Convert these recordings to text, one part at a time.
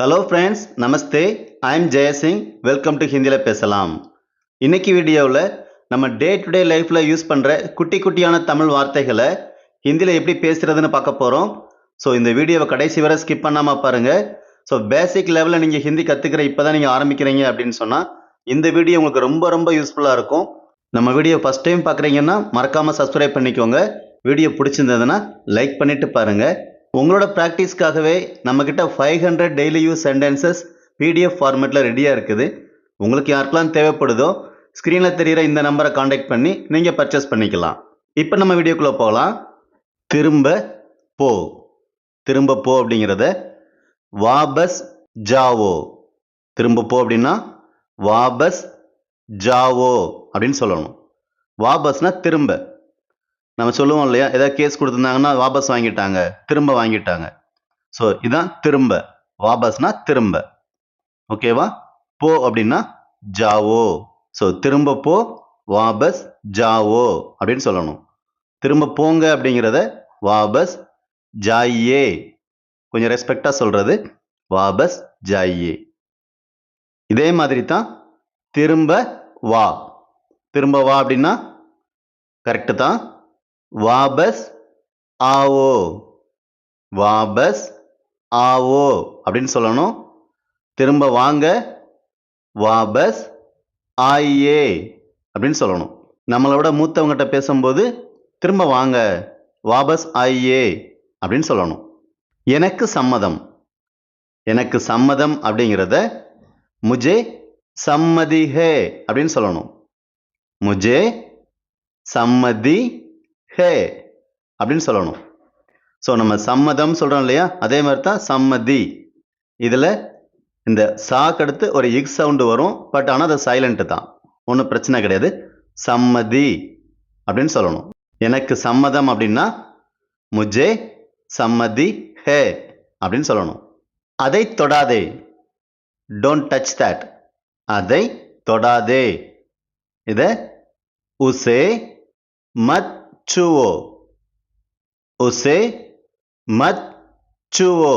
Hello friends Namaste I'm Jayasingh welcome to ஹிந்தியில் பேசலாம். இன்னைக்கு வீடியோவில் நம்ம டே டு டே லைஃப்பில் யூஸ் பண்ணுற குட்டி குட்டியான தமிழ் வார்த்தைகளை ஹிந்தியில் எப்படி பேசுகிறதுன்னு பார்க்க போகிறோம் ஸோ இந்த வீடியோவை கடைசி வரை ஸ்கிப் பண்ணாமல் பாருங்கள் ஸோ பேசிக் லெவலில் நீங்கள் ஹிந்தி கற்றுக்கிற இப்போ தான் நீங்கள் ஆரம்பிக்கிறீங்க அப்படின்னு சொன்னால் இந்த வீடியோ உங்களுக்கு ரொம்ப ரொம்ப யூஸ்ஃபுல்லாக இருக்கும். நம்ம வீடியோ ஃபஸ்ட் டைம் பார்க்குறீங்கன்னா மறக்காமல் சப்ஸ்கிரைப் பண்ணிக்கோங்க. வீடியோ பிடிச்சிருந்ததுன்னா லைக் பண்ணிவிட்டு பாருங்கள் உங்களோட ப்ராக்டிஸ்க்காகவே நம்மக்கிட்ட five hundred daily use sentences PDF ஃபார்மேட்டில் ரெடியாக இருக்குது. உங்களுக்கு யாருக்கெல்லாம் தேவைப்படுதோ ஸ்க்ரீனில் தெரிகிற இந்த நம்பரை காண்டாக்ட் பண்ணி நீங்கள் பர்ச்சேஸ் பண்ணிக்கலாம். இப்போ நம்ம வீடியோக்குள்ளே போகலாம். திரும்ப போ. திரும்ப போ அப்படிங்கிறத வாபஸ் ஜாவோ. திரும்ப போ அப்படின்னா வாபஸ் ஜாவோ அப்படின்னு சொல்லணும். வாபஸ்னா திரும்ப. நம்ம சொல்லுவோம் இல்லையா? ஏதாவது கேஸ் கொடுத்துருந்தாங்கன்னா வாபஸ் வாங்கிட்டாங்க. திரும்ப வாங்கிட்டாங்க. ஸோ இதான் திரும்ப. வாபஸ்னா திரும்ப. ஓகேவா போ அப்படின்னா ஜாவோ. ஸோ திரும்ப போ வாபஸ் ஜாவோ அப்படின்னு சொல்லணும். திரும்ப போங்க அப்படிங்கிறத வாபஸ் ஜாயே கொஞ்சம் ரெஸ்பெக்டாக சொல்கிறது வாபஸ் ஜாயே இதே மாதிரி தான் திரும்ப வா. திரும்ப வா அப்படின்னா கரெக்டு தான். வாபஸ் ஆவோ. வாபஸ் ஆவோ. அப்படின்னு சொல்லணும். திரும்ப வாங்க. வாபஸ் ஆயே. அப்படின்னு சொல்லணும். நம்மளோட மூத்தவங்ககிட்ட பேசும்போது திரும்ப வாங்க. வாபஸ் ஆயே. அப்படின்னு சொல்லணும். எனக்கு சம்மதம். எனக்கு சம்மதம் அப்படிங்கிறத முஜே சம்மதி ஹே அப்படின்னு சொல்லணும். முஜே சம்மதி ஹே அப்படின்னு சொல்லணும். ஸோ நம்ம சம்மதம் சொல்கிறோம் இல்லையா? அதே மாதிரி தான் சம்மதி. இதில் இந்த சாக்கு அடுத்து ஒரு இக் சவுண்டு வரும். பட் ஆனால் அது சைலண்ட்டு தான். ஒன்றும் பிரச்சனை கிடையாது. சம்மதி அப்படின்னு சொல்லணும். எனக்கு சம்மதம் அப்படின்னா முஜே சம்மதி ஹே அப்படின்னு சொல்லணும். அதை தொடாதே. டோன்ட் டச் தட் அதை தொடாதே. இதை உசே மத் சுவோ உசே மத் சுவோ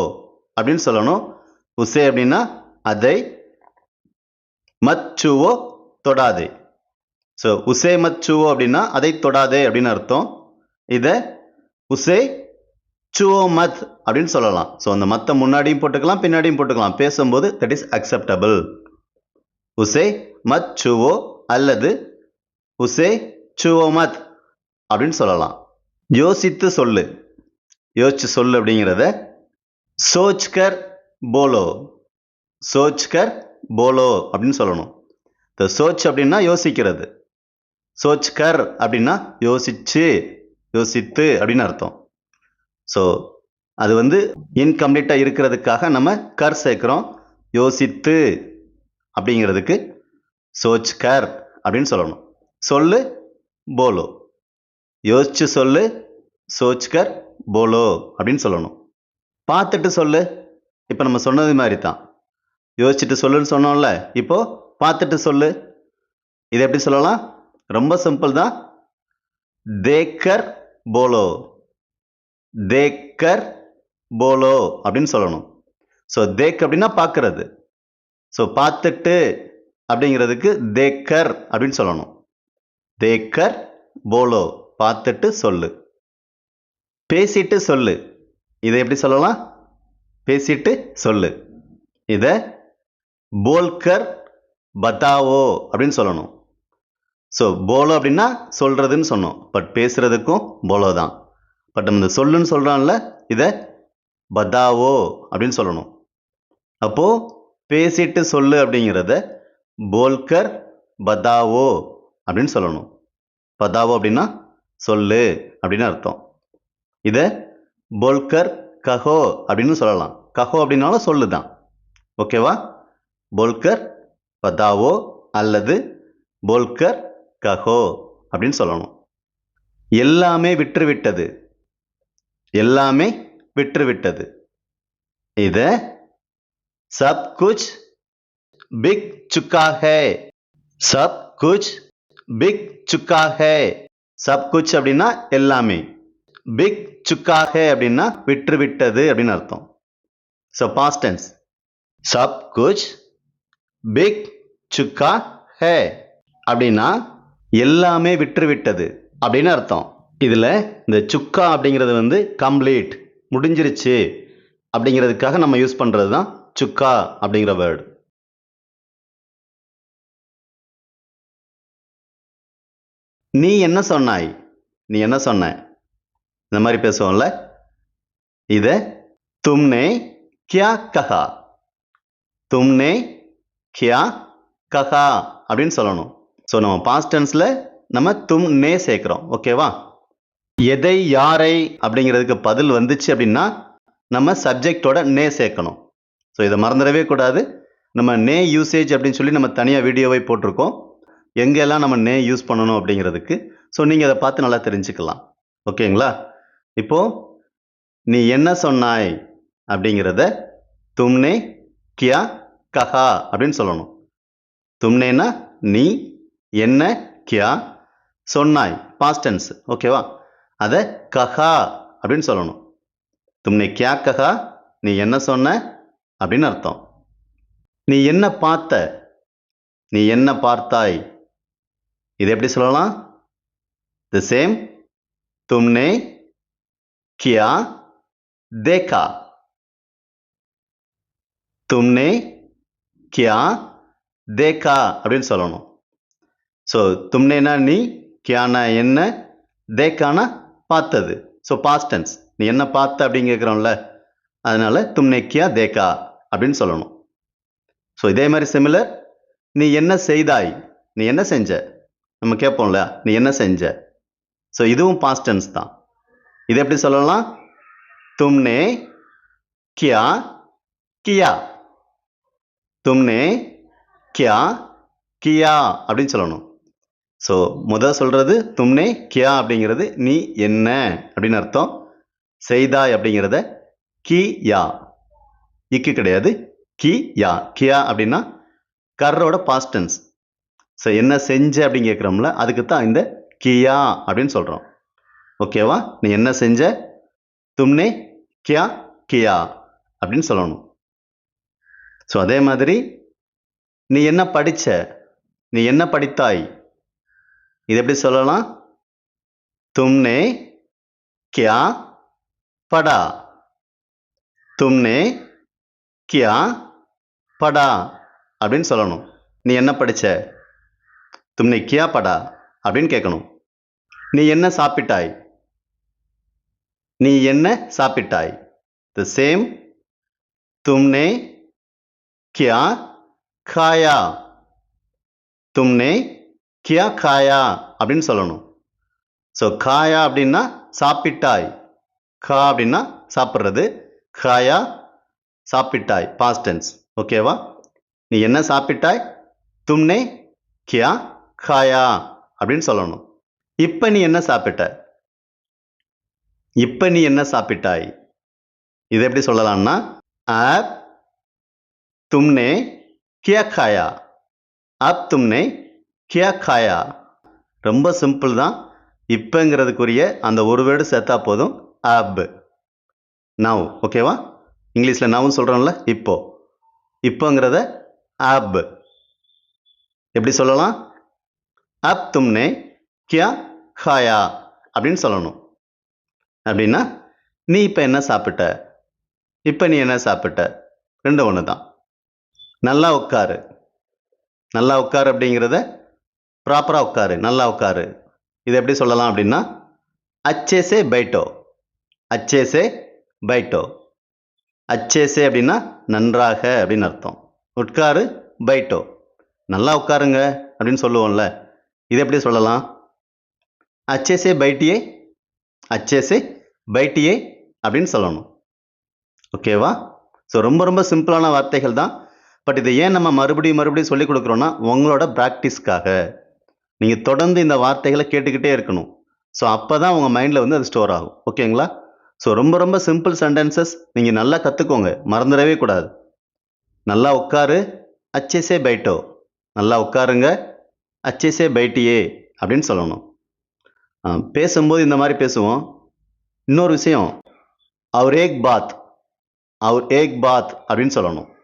அப்படின்னு சொல்லணும். உசே அப்படின்னா அதை மத் சுவோ தொடாதே. ஸோ உசே மத் சுவோ அப்படின்னா அதை தொடாதே அப்படின்னு அர்த்தம். இதை உசே சுவோ மத் அப்படின்னு சொல்லலாம். ஸோ அந்த மத்த முன்னாடியும் போட்டுக்கலாம் பின்னாடியும் போட்டுக்கலாம். பேசும்போது தட் இஸ் அக்செப்டபிள் உசே மத் சுவோ அல்லது உசே சுவோ மத் அப்படின்னு சொல்லலாம். யோசித்து சொல்லு. யோசிச்சு சொல்லு அப்படிங்கிறத சோச்கர் போலோ. சோச்கர் போலோ அப்படின்னு சொல்லணும். இந்த சோச் அப்படின்னா யோசிக்கிறது. சோச்கர் அப்படின்னா யோசிச்சு யோசித்து அப்படின்னு அர்த்தம். ஸோ அது வந்து இன்கம்ப்ளீட்டாக இருக்கிறதுக்காக நம்ம கர் சேர்க்குறோம். யோசித்து அப்படிங்கிறதுக்கு சோச்கர் அப்படின்னு சொல்லணும். சொல்லு போலோ. யோசிச்சு சொல்லு சோச்கர் போலோ அப்படின்னு சொல்லணும். பார்த்துட்டு சொல்லு. இப்போ நம்ம சொன்னது மாதிரி தான் யோசிச்சுட்டு சொல்லுன்னு சொன்னோம்ல இப்போது பார்த்துட்டு சொல்லு. இது எப்படி சொல்லலாம்? ரொம்ப சிம்பிள் தான். தேக்கர் போலோ. தேக்கர் போலோ அப்படின்னு சொல்லணும். ஸோ தேக் அப்படின்னா பார்க்கறது. ஸோ பார்த்துட்டு அப்படிங்கிறதுக்கு தேக்கர் அப்படின்னு சொல்லணும். தேக்கர் போலோ. பார்த்துட்டு சொல்லு. பேசிட்டு சொல்லு. இதை எப்படி சொல்லலாம்? பேசிட்டு சொல்லு. இதை போல்கர் பத்தாவோ அப்படின்னு சொல்லணும். ஸோ போலோ அப்படின்னா சொல்கிறதுன்னு சொன்னோம். பட் பேசுகிறதுக்கும் போலோ தான். பட் நம்ம இந்த சொல்லுன்னு சொல்கிறான்ல இதை பதாவோ அப்படின்னு சொல்லணும். அப்போது பேசிட்டு சொல்லு அப்படிங்கிறத போல்கர் பதாவோ அப்படின்னு சொல்லணும். பதாவோ அப்படின்னா சொல்லு அப்படின்னு அர்த்தம். இதை போல்கர் கஹோ அப்படின்னு சொல்லலாம். கஹோ அப்படின்னாலும் சொல்லு தான் ஓகேவா? போல்கர் பதாவோ அல்லது போல்கர் கஹோ அப்படின்னு சொல்லணும். எல்லாமே விற்றுவிட்டது எல்லாமே விற்றுவிட்டது இதை சப் குச் பிக் சுக்கா ஹே சப் குச் பிக் சுக்கா ஹே சப் குச் அப்படின்னா எல்லாமே. பிக் சுக்கா ஹே அப்படின்னா விற்றுவிட்டது அப்படின்னு அர்த்தம். ஸோ பாஸ்டன்ஸ் சப் குச் பிக் சுக்கா ஹே அப்படின்னா எல்லாமே விற்று விட்டது அப்படின்னு அர்த்தம். இதில் இந்த சுக்கா அப்படிங்கிறது வந்து கம்ப்ளீட் முடிஞ்சிருச்சு அப்படிங்கிறதுக்காக நம்ம யூஸ் பண்ணுறது தான் சுக்கா அப்படிங்கிற வேர்டு நீ என்ன சொன்னாய்? நீ என்ன சொன்ன? இந்த மாதிரி பேசுவோம்ல. இதை தும்னே கியா கஹா. தும்னே கியா கஹா அப்படின்னு சொல்லணும். ஸோ நம்ம பாஸ்ட் டென்ஸில் நம்ம தும் நே சேர்க்குறோம் ஓகேவா எதை யாரை அப்படிங்கிறதுக்கு பதில் வந்துச்சு அப்படின்னா நம்ம சப்ஜெக்டோட நே சேர்க்கணும். ஸோ இதை மறந்துடவே கூடாது. நம்ம நே யூசேஜ் அப்படின்னு சொல்லி நம்ம தனியாக வீடியோவை போட்டிருக்கோம். எங்கெல்லாம் நம்ம நே யூஸ் பண்ணணும் அப்படிங்கிறதுக்கு. ஸோ நீங்கள் அதை பார்த்து நல்லா தெரிஞ்சுக்கலாம். ஓகேங்களா? இப்போது நீ என்ன சொன்னாய் அப்படிங்கிறத தும்னே கியா கஹா அப்படின்னு சொல்லணும். தும்னேனா நீ என்ன கியா சொன்னாய்? பாஸ்டன்ஸ் ஓகேவா? அதை கஹா அப்படின்னு சொல்லணும். தும்னே கியா கஹா நீ என்ன சொன்ன அப்படின்னு அர்த்தம். நீ என்ன பார்த்த? நீ என்ன பார்த்தாய்? இது எப்படி சொல்லலாம்? த சேம் தும்னே கியா தேக்கா தும்னே கியா தேக்கா அப்படின்னு சொல்லணும். ஸோ தும்னேனா நீ கியானா என்ன தேக்கானா பார்த்தது. ஸோ பாஸ்டன்ஸ் நீ என்ன பார்த்த அப்படின்னு கேட்குறோம்ல? அதனால் தும்னே கியா தேக்கா அப்படின்னு சொல்லணும். ஸோ இதே மாதிரி சிமிலர் நீ என்ன செய்தாய்? நீ என்ன செஞ்ச? நம்ம கேட்போம்ல நீ என்ன செஞ்ச? ஸோ இதுவும் பாஸ்ட் தான். இது எப்படி சொல்லலாம்? தும்னே கியா கியா. தும்னே கியா கியா அப்படின்னு சொல்லணும். ஸோ முதல் சொல்கிறது தும்னே கியா அப்படிங்கிறது நீ என்ன அப்படின்னு அர்த்தம். செய்தாய் அப்படிங்கிறத கி யா இக்கு கிடையாது. கி யா கியா அப்படின்னா கர்ரோட பாஸ்டன்ஸ் ஸோ என்ன செஞ்ச அப்படின்னு கேட்குறோம்ல அதுக்கு தான் இந்த கியா அப்படின்னு சொல்கிறோம் ஓகேவா நீ என்ன செஞ்ச? தும்னே கியா கியா அப்படின்னு சொல்லணும். ஸோ அதே மாதிரி நீ என்ன படித்த நீ என்ன படித்தாய்? இது எப்படி சொல்லலாம்? தும்னே கியா படா. தும்னே கியா படா அப்படின்னு சொல்லணும். நீ என்ன படித்த தும்னை கியா படா அப்படின்னு கேட்கணும் நீ என்ன சாப்பிட்டாய்? நீ என்ன சாப்பிட்டாய்? த சேம் தும்னே கியா காயா? தும்னே கியா காயா அப்படின்னு சொல்லணும். ஸோ காயா அப்படின்னா சாப்பிட்டாய். கா அப்படின்னா சாப்பிட்றது. காயா சாப்பிட்டாய். பாஸ்டென்ஸ் ஓகேவா நீ என்ன சாப்பிட்டாய்? தும்னே கியா காயா அப்படின்னு சொல்லணும். இப்போ நீ என்ன சாப்பிட்ட? இப்போ நீ என்ன சாப்பிட்டாய்? இதை எப்படி சொல்லலாம்னா ஆப் தும்னே கியா காயா ஆப் தும்னே கியா காயா ரொம்ப சிம்பிள் தான். இப்போங்கிறதுக்குரிய அந்த ஒரு வேர்டு சேர்த்தா போதும். ஆப். நவ். ஓகேவா? இங்கிலீஷில் நவ்னு சொல்கிறோம்ல இப்போ. இப்போங்கிறத ஆப். எப்படி சொல்லலாம்? அப் தும்னே கியா ஹாயா அப்படின்னு சொல்லணும். அப்படின்னா நீ இப்போ என்ன சாப்பிட்ட? இப்போ நீ என்ன சாப்பிட்ட? ரெண்டு ஒன்று தான் நல்லா உட்காரு. நல்லா உட்காரு அப்படிங்கிறத ப்ராப்பராக உட்காரு. நல்லா உட்காரு. இது எப்படி சொல்லலாம் அப்படின்னா அச்சேசே பைட்டோ. அச்சேசே பைட்டோ. அச்சேசே அப்படின்னா நன்றாக அப்படின்னு அர்த்தம். உட்காரு பைட்டோ. நல்லா உட்காருங்க அப்படின்னு சொல்லுவோம்ல. இது எப்படி சொல்லலாம்? அச்சேசே பைட்டியே அச்சேசே பைட்டியே அப்படின்னு சொல்லணும். ஓகேவா ஸோ ரொம்ப ரொம்ப சிம்பிளான வார்த்தைகள் தான். பட் இதை ஏன் நம்ம மறுபடியும் மறுபடியும் சொல்லிக் கொடுக்குறோன்னா உங்களோட ப்ராக்டிஸ்க்காக நீங்கள் தொடர்ந்து இந்த வார்த்தைகளை கேட்டுக்கிட்டே இருக்கணும். ஸோ அப்போ தான் உங்கள் மைண்டில் வந்து அது ஸ்டோர் ஆகும். ஓகேங்களா ஸோ ரொம்ப ரொம்ப சிம்பிள் சென்டென்சஸ் நீங்கள் நல்லா கற்றுக்கோங்க மறந்துடவே கூடாது. நல்லா உட்காரு. அச்சேசே பைட்டோ நல்லா உட்காருங்க. அச்சேசே பைட்டியே அப்படின்னு சொல்லணும். பேசும்போது இந்த மாதிரி பேசுவோம். இன்னொரு விஷயம் அவர் ஏக் பாத் அவர் ஏக் பாத் அப்படின்னு சொல்லணும்.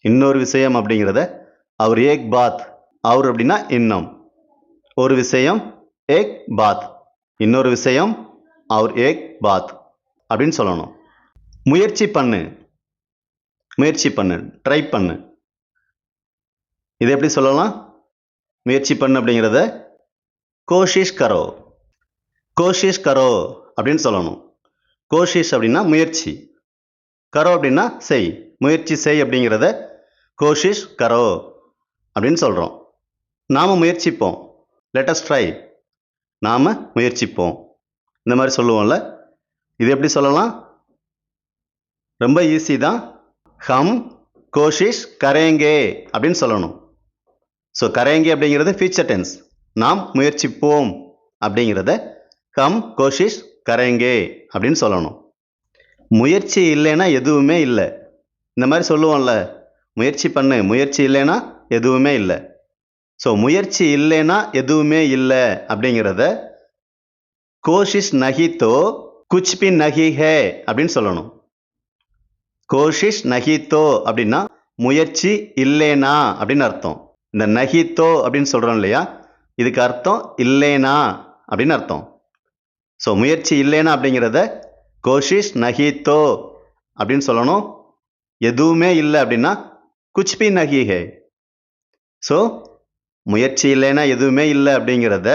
இன்னொரு விஷயம் அப்படிங்கிறத அவர் ஏக் பாத் அவர் அப்படின்னா இன்னும். ஒரு விஷயம் ஏக் பாத். இன்னொரு விஷயம் அவர் ஏக் பாத் அப்படின்னு சொல்லணும். முயற்சி பண்ணு. முயற்சி பண்ணு. ட்ரை பண்ணு. இது எப்படி சொல்லலாம்? முயற்சி பண்ணு அப்படிங்கிறத கோஷிஷ் கரோ. கோஷிஷ் கரோ அப்படின்னு சொல்லணும். கோஷிஷ் அப்படின்னா முயற்சி. கரோ அப்படின்னா செய். முயற்சி செய் அப்படிங்கிறத கோஷிஷ் கரோ அப்படின்னு சொல்கிறோம் நாம் முயற்சிப்போம். லெட்டஸ்ட் ட்ரை நாம் முயற்சிப்போம். இந்த மாதிரி சொல்லுவோம்ல. இது எப்படி சொல்லலாம்? ரொம்ப ஈஸி தான். ஹம் கோஷிஷ் கரேங்கே அப்படின்னு சொல்லணும். ஸோ கரையங்கி அப்படிங்கிறது ஃபியூச்சர் டென்ஸ் நாம் முயற்சிப்போம் அப்படிங்கிறத கம் கோஷிஷ் கரையங்கே அப்படின்னு சொல்லணும். முயற்சி இல்லைன்னா எதுவுமே இல்லை. இந்த மாதிரி சொல்லுவோம்ல முயற்சி பண்ணு முயற்சி இல்லைன்னா எதுவுமே இல்லை. ஸோ முயற்சி இல்லைன்னா எதுவுமே இல்லை அப்படிங்கிறத கோஷிஷ் நகி தோ குச் நகி ஹே அப்படின்னு சொல்லணும். கோஷிஷ் நகித்தோ அப்படின்னா முயற்சி இல்லைனா அப்படின்னு அர்த்தம். இந்த நகித்தோ அப்படின்னு சொல்கிறோம் இல்லையா? இதுக்கு அர்த்தம் இல்லைனா அப்படின்னு அர்த்தம். ஸோ முயற்சி இல்லைனா அப்படிங்கிறத கோஷிஷ் நகித்தோ அப்படின்னு சொல்லணும். எதுவுமே இல்லை அப்படின்னா குச்பி நகிஹே ஸோ முயற்சி இல்லைன்னா எதுவுமே இல்லை அப்படிங்கிறத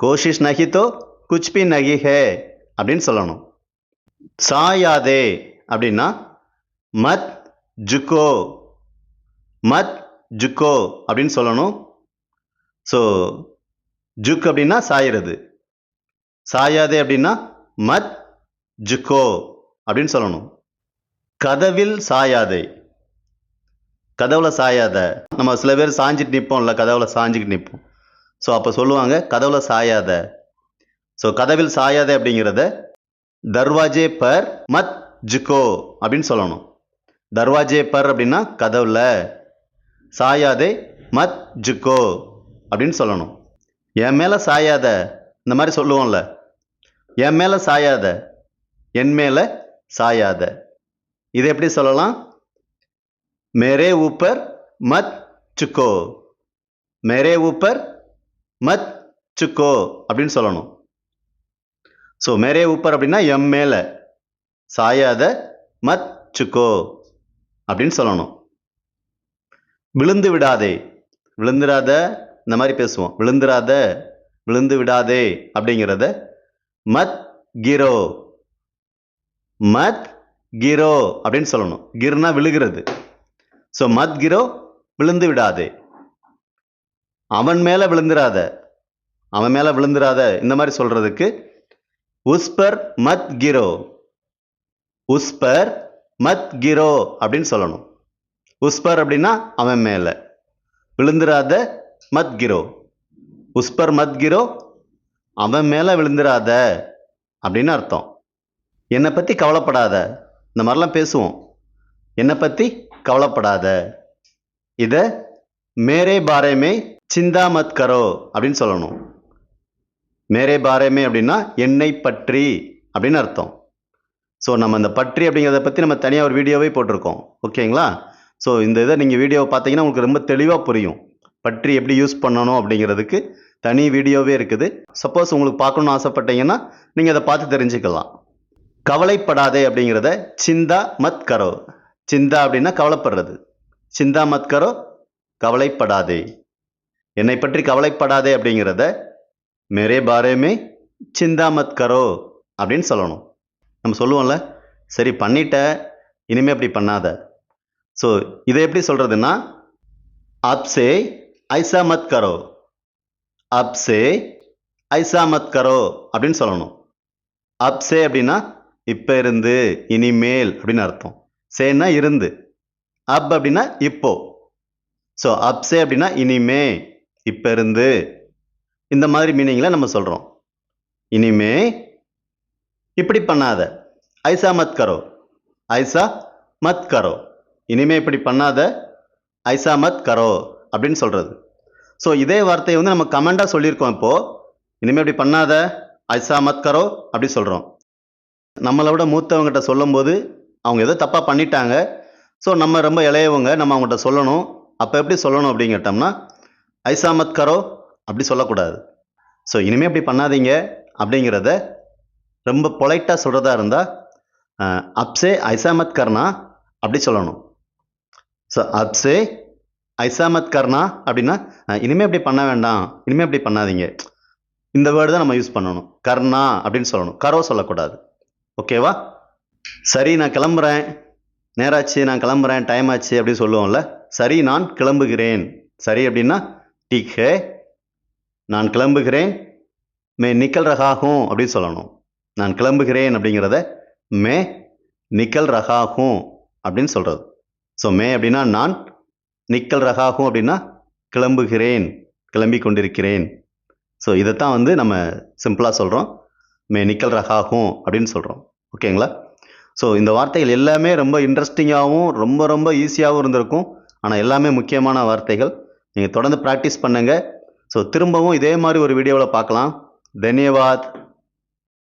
கோஷிஷ் நகித்தோ குச்பி நகி ஹே அப்படின்னு சொல்லணும். சாயாதே அப்படின்னா மத் ஜுக்கோ மத் ஜுக்கோ அப்படின்னு சொல்லணும். ஸோ ஜுக் அப்படின்னா சாயிறது. சாயாதே அப்படின்னா மத் ஜுக்கோ அப்படின்னு சொல்லணும். கதவில் சாயாதே. கதவுல சாயாத. நம்ம சில பேர் சாஞ்சிட்டு நிற்போம்ல கதவுல சாஞ்சிக்கிட்டு நிற்போம் ஸோ அப்போ சொல்லுவாங்க கதவுல சாயாத. ஸோ கதவில் சாயாதே அப்படிங்கிறத தர்வாஜே பர் மத் ஜுக்கோ அப்படின்னு சொல்லணும். தர்வாஜே பர் அப்படின்னா கதவுல. சாயாதே மத் ஜுக்கோ அப்படின்னு சொல்லணும். என் மேலே சாயாத இந்த மாதிரி சொல்லுவோம்ல. என் மேலே சாயாத என் மேலே சாயாத. இது எப்படி சொல்லலாம்? மேரே ஊப்பர் மத் சுக்கோ மேரே ஊப்பர் மத் சுக்கோ அப்படின்னு சொல்லணும். ஸோ மேரே ஊப்பர் அப்படின்னா எம் மேலே. சாயாத மத் சுக்கோ அப்படின்னு சொல்லணும். விழுந்து விடாதே. விழுந்துடாத இந்த மாதிரி பேசுவோம். விழுந்துடாத விழுந்து விடாதே அப்படிங்கிறத மத் கிரோ. மத் கிரோ அப்படின்னு சொல்லணும். கிர்னா விழுகிறது. ஸோ மத் கிரோ விழுந்து விடாதே. அவன் மேலே விழுந்துடாத அவன் மேலே விழுந்துடாத இந்த மாதிரி சொல்கிறதுக்கு உஸ்பர் மத் கிரோ. உஸ்பர் மத் கிரோ அப்படின்னு சொல்லணும். உஸ்பர் அப்படின்னா அவன் மேலே. விழுந்துராத மத் கிரோ உஸ்பர் மத் கிரோ அவன் மேலே விழுந்துராத அப்படின்னு அர்த்தம். என்னை பற்றி கவலைப்படாத. இந்த மாதிரிலாம் பேசுவோம். என்னை பற்றி கவலைப்படாத. இதை மேரே பாரேமே சிந்தா மத் கரோ அப்படின்னு சொல்லணும். மேரே பாரேமே அப்படின்னா என்னை பற்றி அப்படின்னு அர்த்தம். ஸோ நம்ம இந்த பற்றி அப்படிங்கிறத பற்றி நம்ம தனியாக ஒரு வீடியோவே போட்டிருக்கோம். ஓகேங்களா? ஸோ இந்த இதை நீங்கள் வீடியோவை பார்த்தீங்கன்னா உங்களுக்கு ரொம்ப தெளிவாக புரியும். பற்றி எப்படி யூஸ் பண்ணணும் அப்படிங்கிறதுக்கு தனி வீடியோவே இருக்குது. சப்போஸ் உங்களுக்கு பார்க்கணுன்னு ஆசைப்பட்டீங்கன்னா நீங்கள் அதை பார்த்து தெரிஞ்சுக்கலாம். கவலைப்படாதே அப்படிங்கிறத சிந்தா மத் கரோ. சிந்தா அப்படின்னா கவலைப்படுறது. சிந்தா மத் கரோ கவலைப்படாதே. என்னை பற்றி கவலைப்படாதே அப்படிங்கிறத மேரே பாரேமே சிந்தா மத் கரோ அப்படின்னு சொல்லணும். நம்ம சொல்லுவோம்ல சரி பண்ணிட்ட இனிமே அப்படி பண்ணாத. ஸோ இதை எப்படி சொல்கிறதுன்னா அப்சே ஐசா மத் கரோ. அப்சே ஐசா மத் கரோ அப்படின்னு சொல்லணும். அப்சே அப்படின்னா இப்போ இருந்து இனிமேல் அப்படின்னு அர்த்தம். சேன்னா இருந்து. அப் அப்படின்னா இப்போ. ஸோ அப்சே அப்படின்னா இனிமே இப்போ இருந்து. இந்த மாதிரி மீனிங்கில் நம்ம சொல்கிறோம் இனிமே இப்படி பண்ணாத. ஐசா மத் கரோ. ஐசா மத் கரோ. இனிமே இப்படி பண்ணாத ஐசாமத் கரோ அப்படின்னு சொல்கிறது ஸோ இதே வார்த்தையை வந்து நம்ம கமெண்டாக சொல்லியிருக்கோம் இப்போது இனிமேல் இப்படி பண்ணாத ஐசாமத் கரோ அப்படி சொல்கிறோம் நம்மளை விட மூத்தவங்ககிட்ட சொல்லும்போது அவங்க ஏதோ தப்பாக பண்ணிட்டாங்க. ஸோ நம்ம ரொம்ப இளையவங்க நம்ம அவங்ககிட்ட சொல்லணும். அப்போ எப்படி சொல்லணும் அப்படின்னு கேட்டோம்னா ஐசாமத் கரோ அப்படி சொல்லக்கூடாது. ஸோ இனிமேல் அப்படி பண்ணாதீங்க அப்படிங்கிறத ரொம்ப பொலைட்டாக சொல்கிறதா இருந்தால் அப்சே ஐசாமத் கர்னா அப்படி சொல்லணும். ஸோ அப்சே ஐசாமத் கர்னா அப்படின்னா இனிமேல் அப்படி பண்ண வேண்டாம். இனிமேல் அப்படி பண்ணாதீங்க. இந்த வேர்டு தான் நம்ம யூஸ் பண்ணணும். கர்ணா அப்படின்னு சொல்லணும். கரோ சொல்லக்கூடாது. ஓகேவா சரி நான் கிளம்புறேன். நேராச்சு நான் கிளம்புறேன். டைம் ஆச்சு அப்படின்னு சொல்லுவோம்ல. சரி நான் கிளம்புகிறேன். சரி அப்படின்னா டீக் ஹே நான் கிளம்புகிறேன். மே நிக்கல் ரகாகும் அப்படின்னு சொல்லணும். நான் கிளம்புகிறேன் அப்படிங்கிறத மே நிக்கல் ரகாகும் அப்படின்னு சொல்கிறது ஸோ மே அப்படின்னா நான் நிக்கல் ரகாகும் அப்படின்னா கிளம்புகிறேன் கிளம்பி கொண்டிருக்கிறேன். ஸோ இதைத்தான் வந்து நம்ம சிம்பிளாக சொல்கிறோம் மே நிக்கல் ரகாகும் அப்படின்னு சொல்கிறோம் ஓகேங்களா ஸோ இந்த வார்த்தைகள் எல்லாமே ரொம்ப இன்ட்ரெஸ்டிங்காகவும் ரொம்ப ரொம்ப ஈஸியாகவும் இருந்திருக்கும். ஆனால் எல்லாமே முக்கியமான வார்த்தைகள். நீங்கள் தொடர்ந்து ப்ராக்டிஸ் பண்ணுங்கள் ஸோ திரும்பவும் இதே மாதிரி ஒரு வீடியோவில் பார்க்கலாம். தன்யவாத்.